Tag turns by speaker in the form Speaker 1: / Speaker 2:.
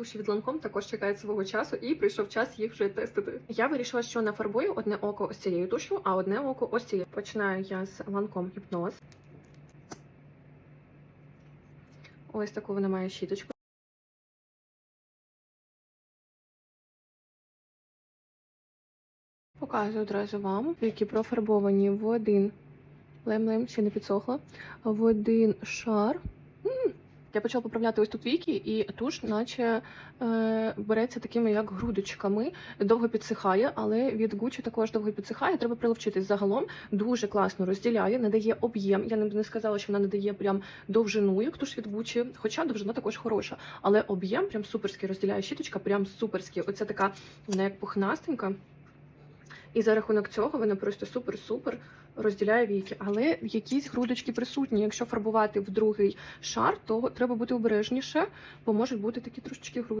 Speaker 1: Туші від ланком також чекають свого часу, і прийшов час їх вже тестити. Я вирішила, що нафарбую одне око ось цією тушу, а одне око ось цією. Починаю я з ланком гіпноз. Ось таку вона має щіточку. Показую одразу вам, які профарбовані в один лем-лем, ще не підсохла, в один шар. Я почала поправляти ось тут віки, і туш, наче е, береться такими як грудочками, довго підсихає, але від Гуччі також довго підсихає. Треба приловчитись загалом. Дуже класно розділяє, надає об'єм. Я не сказала, що вона надає прям довжину, як туш від Гуччі, хоча довжина також хороша. Але об'єм прям суперський розділяє щіточка, прям суперський. Оце така вона як пухнастенька. І за рахунок цього вона просто супер-супер розділяє віки. Але якісь грудочки присутні. Якщо фарбувати в другий шар, то треба бути обережніше, бо можуть бути такі трошечки груди.